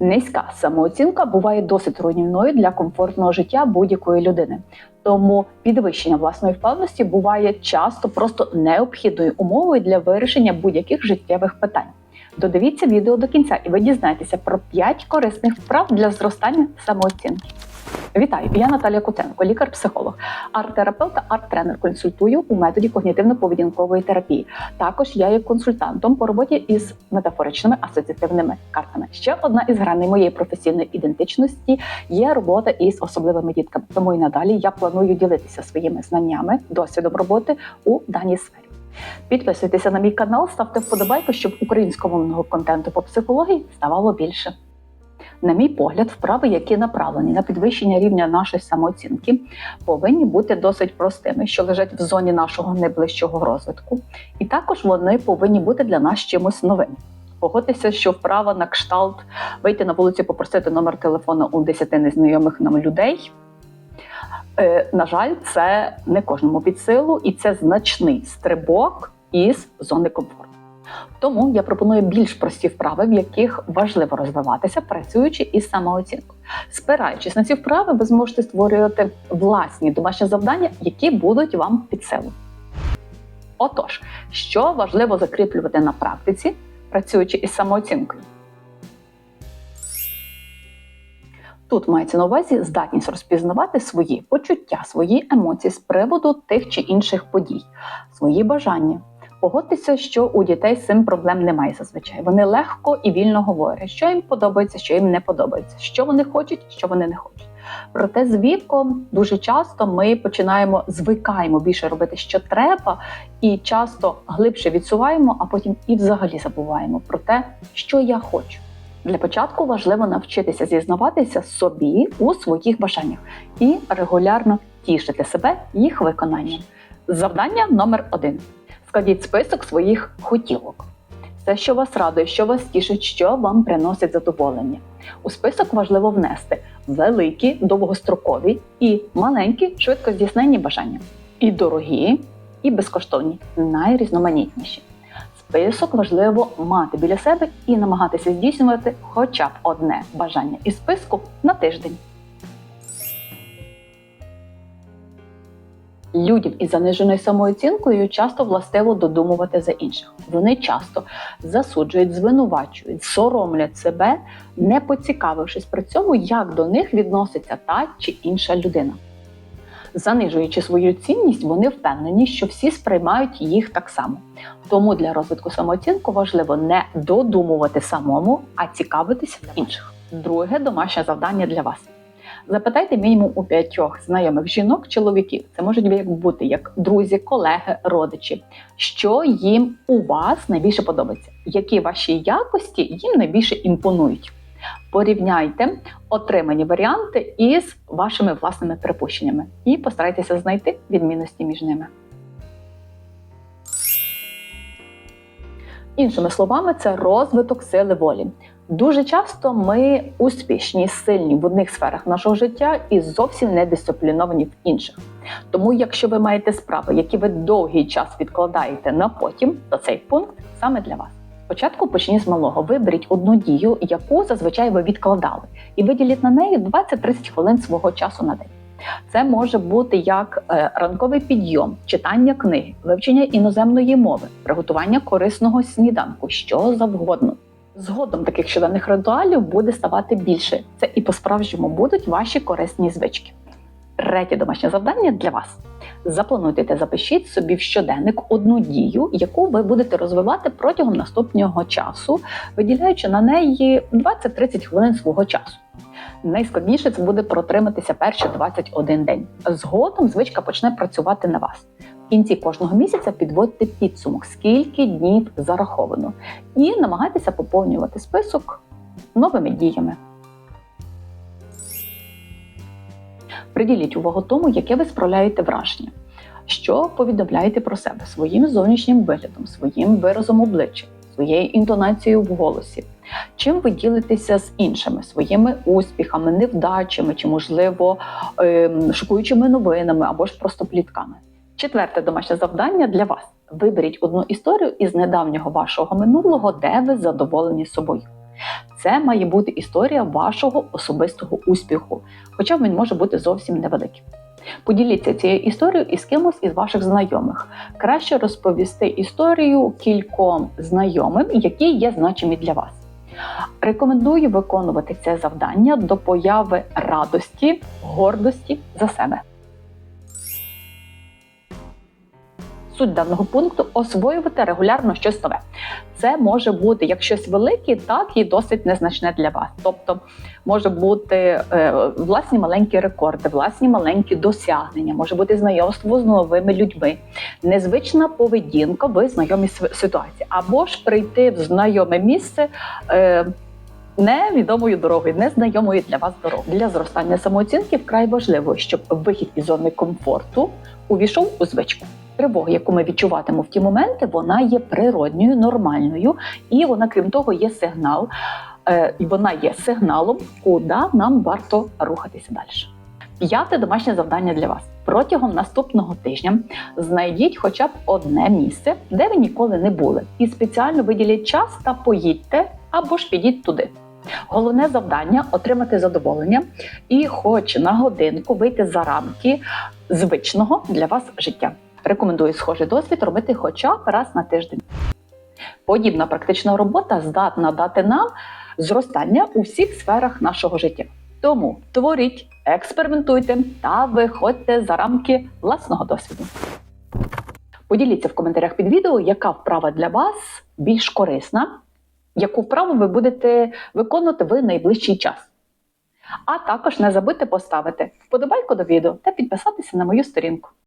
Низька самооцінка буває досить руйнівною для комфортного життя будь-якої людини. Тому підвищення власної впевненості буває часто просто необхідною умовою для вирішення будь-яких життєвих питань. Додивіться відео до кінця, і ви дізнаєтеся про 5 корисних вправ для зростання самооцінки. Вітаю! Я Наталія Кутенко, лікар-психолог, арт-терапевт та арт-тренер. Консультую у методі когнітивно-поведінкової терапії. Також я є консультантом по роботі із метафоричними асоціативними картами. Ще одна із граней моєї професійної ідентичності є робота із особливими дітками. Тому і надалі я планую ділитися своїми знаннями, досвідом роботи у даній сфері. Підписуйтеся на мій канал, ставте вподобайку, щоб українськомовного контенту по психології ставало більше. На мій погляд, вправи, які направлені на підвищення рівня нашої самооцінки, повинні бути досить простими, що лежать в зоні нашого найближчого розвитку, і також вони повинні бути для нас чимось новим. Погодьтеся, що вправа на кшталт вийти на вулицю, попросити номер телефону у 10 незнайомих нам людей. Е, на жаль, це не кожному під силу, і це значний стрибок із зони комфорту. Тому я пропоную більш прості вправи, в яких важливо розвиватися, працюючи із самооцінкою. Спираючись на ці вправи, ви зможете створювати власні домашні завдання, які будуть вам під силу. Отож, що важливо закріплювати на практиці, працюючи із самооцінкою. Тут мається на увазі здатність розпізнавати свої почуття, свої емоції з приводу тих чи інших подій, свої бажання. Погодьтеся, що у дітей з цим проблем немає зазвичай. Вони легко і вільно говорять, що їм подобається, що їм не подобається, що вони хочуть, що вони не хочуть. Проте з віком дуже часто ми починаємо звикаємо більше робити, що треба, і часто глибше відсуваємо, а потім і взагалі забуваємо про те, що я хочу. Для початку важливо навчитися зізнаватися собі у своїх бажаннях і регулярно тішити себе їх виконанням. Завдання номер один: складіть список своїх хотілок. Все, що вас радує, що вас тішить, що вам приносить задоволення. У список важливо внести великі, довгострокові і маленькі, швидко здійсненні бажання. І дорогі, і безкоштовні, найрізноманітніші. Список важливо мати біля себе і намагатися здійснювати хоча б одне бажання із списку на тиждень. Людям із заниженою самооцінкою часто властиво додумувати за інших. Вони часто засуджують, звинувачують, соромлять себе, не поцікавившись при цьому, як до них відноситься та чи інша людина. Занижуючи свою цінність, вони впевнені, що всі сприймають їх так само. Тому для розвитку самооцінку важливо не додумувати самому, а цікавитися інших. Друге домашнє завдання для вас. Запитайте мінімум у п'ятьох знайомих жінок, чоловіків. Це можуть бути як друзі, колеги, родичі. Що їм у вас найбільше подобається? Які ваші якості їм найбільше імпонують? Порівняйте отримані варіанти із вашими власними припущеннями і постарайтеся знайти відмінності між ними. Іншими словами, це розвиток сили волі. Дуже часто ми успішні, сильні в одних сферах нашого життя і зовсім не дисципліновані в інших. Тому, якщо ви маєте справи, які ви довгий час відкладаєте на потім, то цей пункт саме для вас. Спочатку почніть з малого. Виберіть одну дію, яку зазвичай ви відкладали, і виділіть на неї 20-30 хвилин свого часу на день. Це може бути як е, ранковий підйом, читання книги, вивчення іноземної мови, приготування корисного сніданку, що завгодно. Згодом таких щоденних ритуалів буде ставати більше. Це і по-справжньому будуть ваші корисні звички. Третє домашнє завдання для вас. Заплануйте та запишіть собі в щоденник одну дію, яку ви будете розвивати протягом наступного часу, виділяючи на неї 20-30 хвилин свого часу. Найскладніше це буде протриматися перші 21 день. Згодом звичка почне працювати на вас. Кінці кожного місяця підводьте підсумок, скільки днів зараховано, і намагайтеся поповнювати список новими діями. Приділіть увагу тому, яке ви справляєте враження, що повідомляєте про себе своїм зовнішнім виглядом, своїм виразом обличчя, своєю інтонацією в голосі. Чим ви ділитеся з іншими своїми успіхами, невдачами чи, можливо, ем, шокуючими новинами або ж просто плітками? Четверте домашнє завдання для вас: виберіть одну історію із недавнього вашого минулого, де ви задоволені собою. Це має бути історія вашого особистого успіху, хоча він може бути зовсім невеликим. Поділіться цією історією із кимось із ваших знайомих. Краще розповісти історію кільком знайомим, які є значимі для вас. Рекомендую виконувати це завдання до появи радості, гордості за себе. Суть даного пункту освоювати регулярно щось нове. Це може бути як щось велике, так і досить незначне для вас. Тобто може бути е, власні маленькі рекорди, власні маленькі досягнення, може бути знайомство з новими людьми, незвична поведінка в знайомій ситуації, або ж прийти в знайоме місце. Е, Невідомою дорогою, незнайомою для вас дорогою. Для зростання самооцінки вкрай важливо, щоб вихід із зони комфорту увійшов у звичку. Тривога, яку ми відчуватимо в ті моменти, вона є природньою, нормальною, і вона, крім того, є сигнал. е, вона є сигналом, куди нам варто рухатися далі. П'яте домашнє завдання для вас. Протягом наступного тижня знайдіть хоча б одне місце, де ви ніколи не були, і спеціально виділіть час та поїдьте або ж підіть туди. Головне завдання отримати задоволення і, хоч на годинку, вийти за рамки звичного для вас життя. Рекомендую схожий досвід робити хоча б раз на тиждень. Подібна практична робота здатна дати нам зростання у всіх сферах нашого життя. Тому творіть, експериментуйте та виходьте за рамки власного досвіду. Поділіться в коментарях під відео, яка вправа для вас більш корисна, яку вправу ви будете виконувати в найближчий час. А також не забудьте поставити вподобайку до відео та підписатися на мою сторінку.